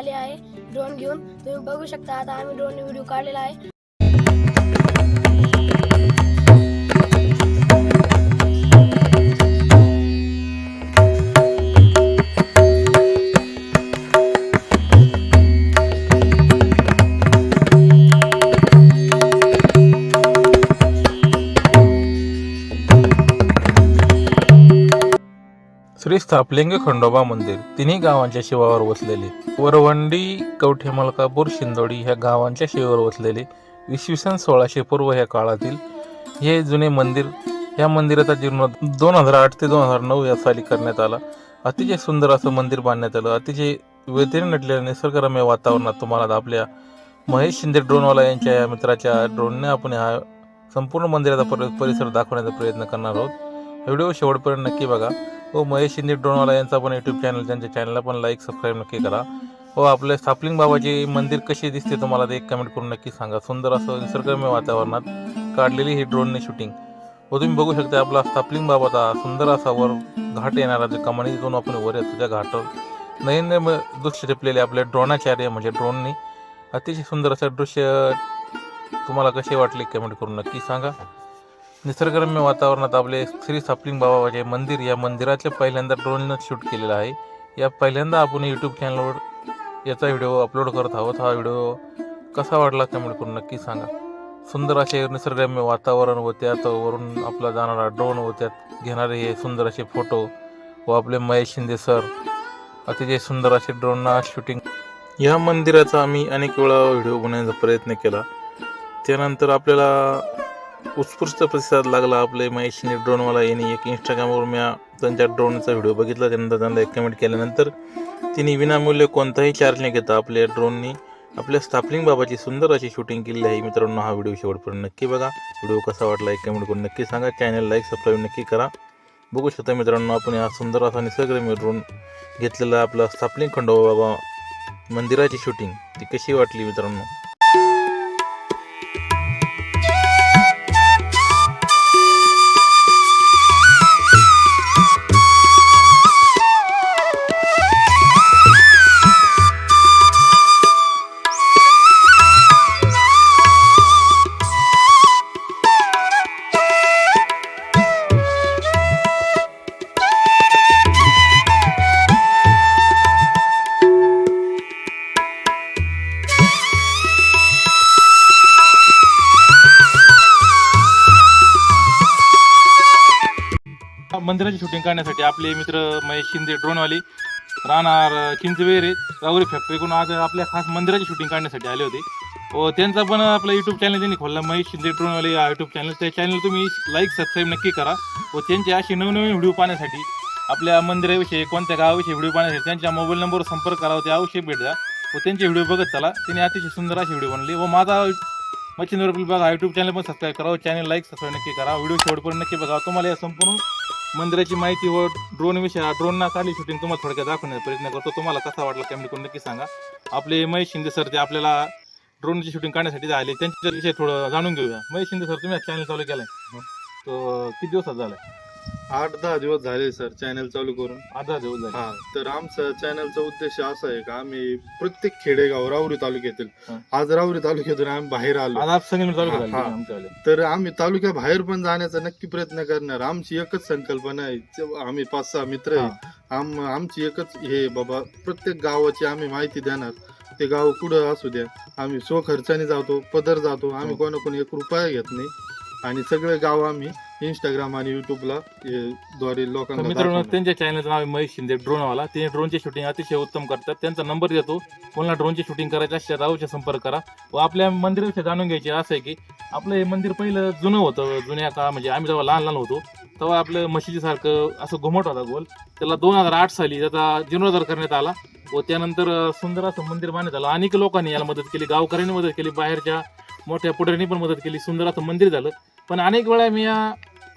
आले आले आहे. ड्रोन घेऊन तुम्ही बघू शकता. आता आम्ही ड्रोन व्हिडिओ काढलेला आहे. श्री स्थापलिंग खंडोबा मंदिर. तिन्ही गावांच्या शिवावर वसलेले. वरवंडी कवठे मलकापूर शिंदोडी ह्या गावांच्या शिवावर वसलेले. इसवी सन सोळाशे पूर्व ह्या काळातील हे जुने मंदिर या मंदिराचा जीर्ण दोन हजार आठ ते दोन हजार नऊ या साली करण्यात आला. अतिशय सुंदर असं मंदिर बांधण्यात आलं. अतिशय व्यतीने नटलेल्या निसर्गरम्य वातावरणात तुम्हाला आपल्या महेश शिंदे ड्रोनवाला यांच्या या मित्राच्या ड्रोनने आपण हा संपूर्ण मंदिराचा परिसर दाखवण्याचा प्रयत्न करणार आहोत. व्हिडिओ शेवटपर्यंत नक्की बघा. हो महेश शिंदे ड्रोनवाला यांचा पण यूट्यूब चॅनल त्यांच्या चॅनलला पण लाईक सबस्क्राईब नक्की करा. व आपले स्थापलिंग बाबाचे मंदिर कसे दिसते तुम्हाला ते एक कमेंट करून नक्की सांगा. सुंदर असं निसर्गरम्य वातावरणात काढलेली ही ड्रोनने शूटिंग व तुम्ही बघू शकता आपला सापलिंग बाबाचा सुंदर असा वर घाट येणारा जो जाऊन आपण वर येतो त्या घाटावर नयन दृश्य टिपलेले आपले ड्रोनाचार्य म्हणजे ड्रोननी अतिशय सुंदर असं दृश्य तुम्हाला कसे वाटले कमेंट करून नक्की सांगा. निसर्गरम्य वातावरणात आपले श्री सापलिंग बाबाचे मंदिर या मंदिराच्या पहिल्यांदा ड्रोननं शूट केलेलं आहे. या पहिल्यांदा आपण यूट्यूब चॅनलवर याचा व्हिडिओ अपलोड करत आहोत. हा व्हिडिओ कसा वाटला कमेंट करून नक्की सांगा. सुंदर असे निसर्गरम्य वातावरण व त्यात वरून आपला जाणारा ड्रोन व त्यात घेणारे हे सुंदर असे फोटो व आपले महेश शिंदे सर अतिशय सुंदर असे ड्रोनना शूटिंग या मंदिराचा आम्ही अनेक वेळा व्हिडिओ बनवण्याचा प्रयत्न केला. त्यानंतर आपल्याला उत्स्फूर्त प्रतिसाद लागला. आपले महेश ड्रोनवाला यांनी एक इंस्टाग्रामवर मी त्यांच्या ड्रोनचा व्हिडिओ बघितला. त्यानंतर त्यांना एक कमेंट केल्यानंतर तिने विनामूल्य कोणताही चार्ज न घेता आपल्या ड्रोननी आपल्या स्टाफलिंग बाबाची सुंदर अशी शूटिंग केली आहे. मित्रांनो हा व्हिडिओ शेवटपर्यंत नक्की बघा. व्हिडिओ कसा वाटला एक कमेंट करून नक्की सांगा. चॅनल लाईक सबस्क्राईब नक्की करा. बघू शकता मित्रांनो आपण हा सुंदर असा निसर्गरम्य ड्रोन घेतलेला आपला स्थापलिंग खंडोबा बाबा मंदिराची शूटिंग ती कशी वाटली मित्रांनो? मंदिराची शूटिंग करण्यासाठी आपले मित्र महेश शिंदे ड्रोनवाले राहणार चिंचवेरे राहुरी फॅक्टरीकडून आज आपल्या खास मंदिराची शूटिंग काढण्यासाठी आले होते. व त्यांचा पण आपला यूट्यूब चॅनल त्यांनी खोलला महेश शिंदे ड्रोनवाले हा यूट्यूब चॅनल त्या चॅनल तुम्ही लाईक सबस्क्राईब नक्की करा. व त्यांचे असे नवनवीन व्हिडिओ पाहण्यासाठी आपल्या मंदिराविषयी कोणत्या गावाविषयी व्हिडिओ पाहण्यासाठी त्यांच्या मोबाईल नंबरवर संपर्क करावा ते अवश्य भेट द्या. व त्यांचे व्हिडिओ बघत चला. त्यांनी अतिशय सुंदर असे व्हिडिओ बनले व माझा मच्छिंद्र बघा यूट्यूब चॅनल पण सबस्क्राईब करा. चॅनल लाईक सबस्क्राईब नक्की करा. व्हिडिओ शेवटपर्यंत नक्की बघा. तुम्हाला या संपूर्ण मंदिराची माहिती व ड्रोन विषय ड्रोनना काढली शूटिंग तुम्हाला थोडक्यात दाखवण्याचा प्रयत्न करतो. तुम्हाला कसा वाटला कमेंट करून नक्की सांगा. आपले महेश शिंदे सर ते आपल्याला ड्रोनची शूटिंग काढण्यासाठी आले. त्यांच्याविषयी थोडं जाणून घेऊया. महेश शिंदे सर तुम्ही चॅनल चालू केलाय. तो किती दिवसात झालाय? आठ दहा दिवस झाले सर चॅनल चालू करून. आता दिवस झाले. हा तर आमचा चॅनलचा उद्देश असा आहे का आम्ही प्रत्येक खेडेगाव राहुरी तालुक्यातील हा. आज राहुरी तालुक्यातून आम्ही बाहेर आलो. आज हा, हा. आमच्यावाले. तर आम्ही तालुक्या बाहेर पण जाण्याचा नक्की प्रयत्न करणार. आमची एकच संकल्पना आहे. आम्ही पाच सहा मित्र आहे आम आमची एकच हे बाबा प्रत्येक गावाची आम्ही माहिती देणार. ते गाव कुठं असू द्या. आम्ही स्वखर्चाने जातो पदर जातो. आम्ही हो. कोणाकोणी एक रुपया घेत नाही. आणि सगळे गाव आम्ही इंस्टाग्राम आणि युट्यूबला द्वारे तर लोकांना मित्रांनो. त्यांच्या चॅनलचं नाव आहे महेश शिंदे ड्रोनवाला ते ड्रोनची शूटिंग अतिशय उत्तम करतात. त्यांचा नंबर देतो. कोणाला ड्रोनची शूटिंग करायची असल्यास अवश्य संपर्क करा. व आपल्या मंदिराविषयी जाणून घ्यायचे असं आहे की आपलं हे मंदिर पहिलं जुनं होतं. जुन्या का म्हणजे आम्ही जेव्हा लहान लहान होतो तेव्हा आपलं मशिदीसारखं असं घुमट होता गोल. त्याला दोन हजार आठ साली त्याचा जीर्णोद्धार करण्यात आला. व त्यानंतर अं, सुंदर असं मंदिर बांधण्यात आलं. अनेक लोकांनी याला मदत केली. गावकऱ्यांनी मदत केली. बाहेरच्या मोठ्या पुढाऱ्यांनी पण मदत केली. सुंदर असं मंदिर झालं. पण अनेक वेळा मी या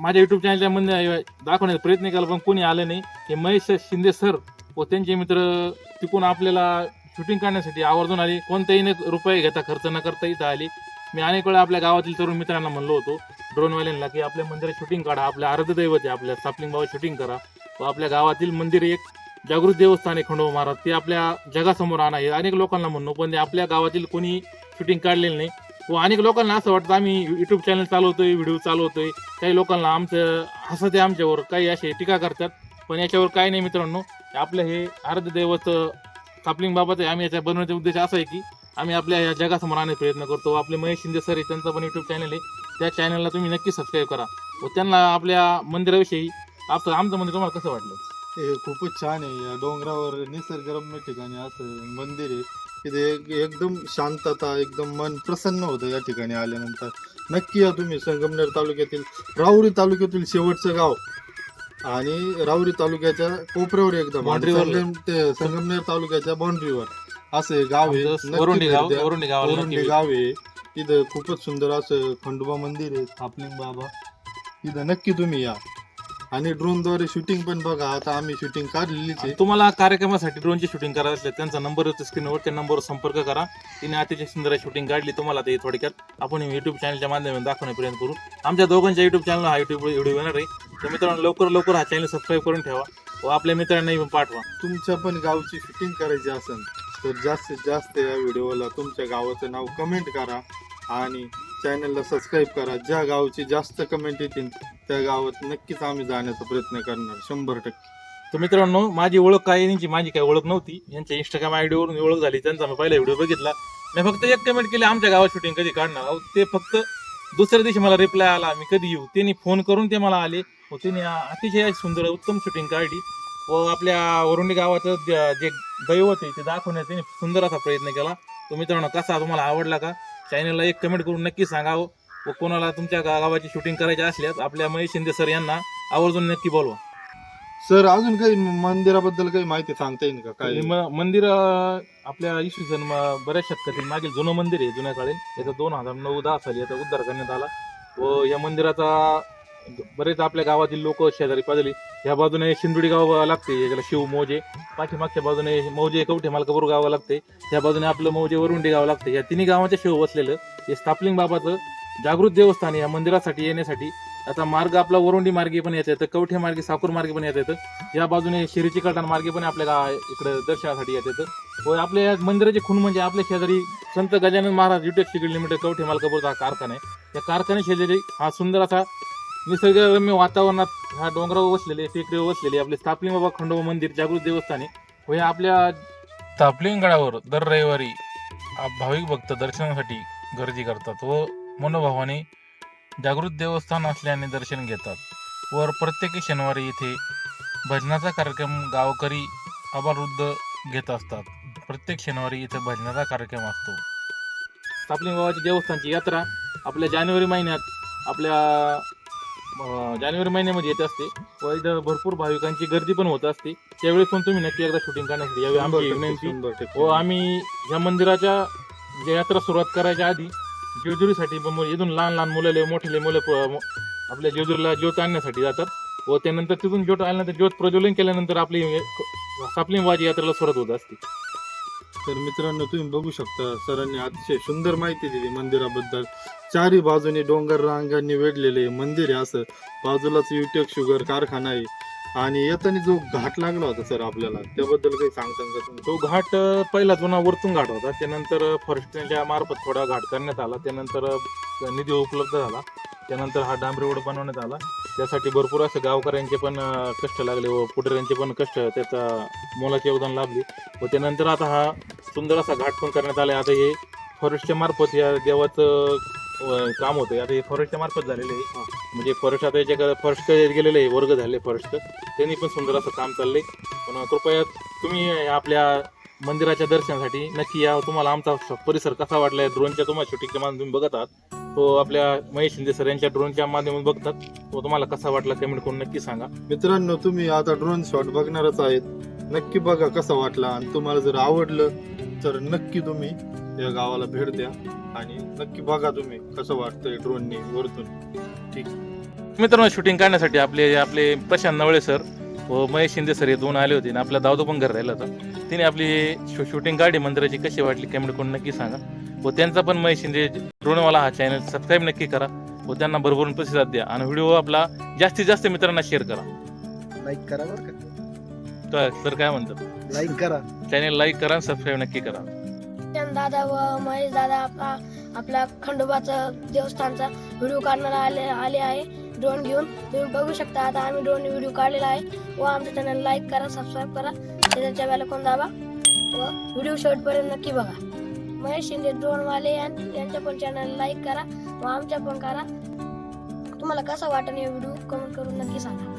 माझ्या युट्यूब चॅनलच्या मध्ये दाखवण्याचा प्रयत्न केला पण कोणी आलं नाही. हे महेश शिंदे सर व त्यांचे मित्र तिकून आपल्याला शूटिंग करण्यासाठी आवर्जून आली. कोणत्याही न रुपये घेता खर्च न करता इथं आली. मी अनेक वेळा आपल्या गावातील तरुण मित्रांना म्हणलो होतो ड्रोनवाल्यांना की आपल्या मंदिरात शूटिंग काढा आपल्या आराधदैवत आहे आपल्या सापलिंग बाबा शूटिंग करा. व आपल्या गावातील मंदिर एक जागृत देवस्थान आहे खंडोबा महाराज. ते आपल्या जगासमोर आणा हे अनेक लोकांना म्हणणं पण ते आपल्या गावातील कोणी शूटिंग काढलेलं नाही. व अनेक लोकांना असं वाटतं आम्ही युट्यूब चॅनल चालवतोय व्हिडिओ चालवतोय. काही लोकांना आमचं हसत आहे आमच्यावर काही असे टीका करतात. पण याच्यावर काय नाही मित्रांनो. आपलं हे अर्ध दैवत सापलिंग बाबत आहे आम्ही याच्या बनवण्याचा उद्देश असा आहे की आम्ही आपल्या या जगासमोर आणण्याचा प्रयत्न करतो. आपले महेश शिंदे सर आहे त्यांचा पण युट्यूब चॅनल आहे. त्या चॅनलला तुम्ही नक्की सबस्क्राईब करा. व त्यांना आपल्या मंदिराविषयी आपलं आमचं मंदिर तुम्हाला कसं वाटलं? हे खूपच छान आहे. या डोंगरावर निसर्गरम्य ठिकाणी असं मंदिर आहे. तिथे एक- एकदम शांतता एकदम मन प्रसन्न होतं या ठिकाणी आल्यानंतर. नक्की या तुम्ही संगमनेर तालुक्यातील राहुरी तालुक्यातील शेवटचं गाव आणि राहुरी तालुक्याच्या कोपऱ्यावर एकदम Boundary वर. संगम ते संगमनेर तालुक्याच्या बाउंड्रीवर असं गाव आहे. आमचं नक्की वरुंडी भेट गाव द्या. वरुंडी गावाला वरुंडी नक्की गाव आहे. तिथं खूपच सुंदर असं खंडोबा मंदिर आहे थापलिंग बाबा. तिथं नक्की तुम्ही या. आणि ड्रोनद्वारे शूटिंग पण बघा आता आम्ही शूटिंग काढलेलीच आहे. तुम्हाला कार्यक्रमासाठी ड्रोनची शूटिंग करायचं असेल त्यांचा नंबर होतो स्क्रीनवर त्या नंबरवर संपर्क करा. तिने अतिशय सुंदर शूटिंग काढली तुम्हाला ते थोडक्यात आपण युट्यूब चॅनलच्या माध्यमातून दाखवण्याचा प्रयत्न करू. आमच्या दोघांच्या युट्यूब चॅनल हा युट्यूब व्हिडिओ येणार आहे. तर मित्रांनो लवकर लवकर हा चॅनल सबस्क्राईब करून ठेवा व आपल्या मित्रांनाही पाठवा. तुमच्या पण गावची शूटिंग करायची असेल तर जास्तीत जास्त या व्हिडिओला तुमच्या गावाचं नाव कमेंट करा आणि चॅनलला सबस्क्राईब करा. ज्या गावची जास्त कमेंट येतील त्या गावात नक्कीच आम्ही जाण्याचा प्रयत्न करणार शंभर टक्के. तर मित्रांनो माझी ओळख काय यांची माझी काय ओळख नव्हती. यांच्या इंस्टाग्राम आयडीवरून ओळख झाली त्यांचा मी पहिला व्हिडिओ बघितला. मी फक्त एक कमेंट केली आमच्या गावात शूटिंग कधी काढणार? अहो ते फक्त दुसऱ्या दिवशी मला रिप्लाय आला मी कधी येऊ? त्यांनी फोन करून ते मला आले. व त्यांनी अतिशय सुंदर उत्तम शूटिंग काढली. व आपल्या वरुंडी गावाचं जे दैवत आहे ते दाखवण्याचा त्यांनी सुंदर असा प्रयत्न केला. तो मित्रांनो कसा तुम्हाला आवडला का? चॅनलला एक कमेंट करून नक्की सांगावं व कोणाला तुमच्या गा- गावाची शूटिंग करायची असल्यास आपल्या महेश शिंदे सर यांना आवर्जून नक्की बोलवा. सर अजून काही मंदिराबद्दल काही माहिती सांगता येईल का? काय? म- मंदिर अं, आपल्या इसवी सन म- बऱ्याच शतकातील मागील जुनं मंदिर आहे जुन्या काळी. याचा दोन हजार नऊ दहा साली याचा उद्धार करण्यात आला. व या मंदिराचा बरेच आपल्या गावातील लोक शेजारी पाजली या बाजूने शिंदुडी गाव लागते याला शिव मोजे. पाठीमागच्या बाजूने मौजे कवठे मालकापूर गाव लागते. त्या बाजूने आपलं मौजे वरुंडी गाव लागते. या तिन्ही गावाच्या शिव बसलेलं. हे स्थापलिंग बाबाचं जागृत देवस्थान या मंदिरासाठी येण्यासाठी. आता मार्ग आपला वरुंडी मार्गे पण येता येतं कवठे मार्गे साकूर मार्गे पण येता येतं. या बाजूने शिरीची कटाण मार्गे पण आपल्याला इकडं इकडे दर्शनासाठी येत येतं. व आपल्या या मंदिराची खून म्हणजे आपल्या शेजारी Sant Gajanan Maharaj Utek sugar limited Kavathe मालकापूरचा हा कारखाना आहे. त्या कारखाने शेजारी हा सुंदर असा निसर्गरम्य वातावरणात ह्या डोंगरावर वसलेले टेकडीवर वसलेले आपले स्थापलिंग बाबा खंडोबा मंदिर जागृत देवस्थाने व हे आपल्या स्थापलिंग गडावर दर रविवारी भाविक भक्त दर्शनासाठी गर्दी करतात व मनोभावाने जागृत देवस्थान असल्याने दर्शन घेतात वर प्रत्येक शनिवारी इथे भजनाचा कार्यक्रम गावकरी अबालवृद्ध घेत असतात. प्रत्येक शनिवारी इथे भजनाचा कार्यक्रम असतो. स्थापलिंग बाबाची देवस्थानची यात्रा आपल्या जानेवारी महिन्यात आपल्या जानेवारी महिन्यामध्ये येत असते. व इथं भरपूर भाविकांची गर्दी पण होत असते. त्यावेळेस पण तुम्ही नक्की एकदा शूटिंग करण्यासाठी यावी. आमची विनंती. व आम्ही या मंदिराच्या ज्या यात्रा सुरुवात करायच्या आधी जेजुरीसाठी पण इथून लहान लहान मुलं मोठे मुलं प- आपल्या जेजुरीला ज्योत आणण्यासाठी जातात. व त्यानंतर तिथून ज्योत आल्यानंतर ज्योत प्रज्वलन केल्यानंतर आपली सापलिंग वाजी यात्रेला सुरुवात होत असते. तर मित्रांनो तुम्ही बघू शकता सरांनी अतिशय सुंदर माहिती दिली मंदिराबद्दल. चारी बाजूने डोंगर रांगांनी वेढलेले हे मंदिर आहे असं. बाजूलाच युटेक शुगर कारखाना आहे. आणि येताना जो घाट लागला होता सर आपल्याला त्याबद्दल काही सांगता का तुम्ही? तो घाट अ, पहिला जुना वरतून घाट होता. त्यानंतर फॉरेस्टच्या मार्फत थोडा घाट करण्यात आला. त्यानंतर अ, निधी उपलब्ध झाला. त्यानंतर हा डांबरी रोड बनवण्यात आला. त्यासाठी भरपूर असं गावकऱ्यांचे पण अ, कष्ट लागले व पुढाऱ्यांचे पण कष्ट त्याचा मोलाचे योगदान लाभले. व त्यानंतर आता हा सुंदर असा घाट पण करण्यात आला आता हे फॉरेस्टच्या मार्फत या देवाचं काम होतं. आता हे फॉरेस्टच्या मार्फत झालेलं आहे. म्हणजे फॉरेस्ट आता याच्या फॉरेस्ट गेलेले आहे वर्ग झाले फॉरेस्ट त्यांनी पण सुंदर असं काम चाललंय. पण कृपया तुम्ही आपल्या मंदिराच्या दर्शनासाठी नक्की या. तुम्हाला आमचा परिसर कसा वाटला ड्रोनच्या तुम्हाला शूटिंगच्या माध्यमातून तुम्ही बघत आहात. तो आपल्या महेश शिंदे सर यांच्या ड्रोनच्या माध्यमातून बघतात. तो तुम्हाला कसा वाटला कमेंट करून नक्की सांगा. मित्रांनो तुम्ही आता ड्रोन शॉट बघणारच आहेत. नक्की बघा कसा वाटला आणि तुम्हाला जर आवडलं तर नक्की तुम्ही या गावाला भेट द्या आणि नक्की बघा तुम्ही कसं वाटतंय ड्रोननी वरतून. मित्रांनो शूटिंग काढण्यासाठी आपले आपले प्रशांत नवळे सर व महेश शिंदे सर हे दोन आले होते आणि आपला दावतो पण घर राहिला होता. तिने आपली शू शूटिंग काढली मंदिराची कशी वाटली कमेंट करून नक्की सांगा. व त्यांचा पण महेश शिंदे ड्रोनवाला हा चॅनल सबस्क्राईब नक्की करा व त्यांना भरभरून प्रतिसाद द्या आणि व्हिडिओ आपला जास्तीत जास्त मित्रांना शेअर करा. लाईक करा बरं का. तर तर काय म्हणतात? लाईक करा. चॅनेल लाईक करा सबस्क्राईब नक्की करा. चंद दादा व महेश दादा आपला आपला खंडोबाचं देवस्थानचा व्हिडिओ काढणारा आले आले आहे. ड्रोन घेऊन तुम्ही बघू शकता. आता आम्ही ड्रोन व्हिडिओ काढलेला आहे. व आमच्या चॅनल लाईक करा सबस्क्राईब करा. त्याच्या वेळेला कोण दाबा. व व्हिडिओ शेवटपर्यंत नक्की बघा. महेश शिंदे ड्रोनवाले यां- यांच्या पण चॅनल लाईक करा. व आमच्या पण करा. तुम्हाला कसा वाटेल हे व्हिडिओ कमेंट करून नक्की सांगा.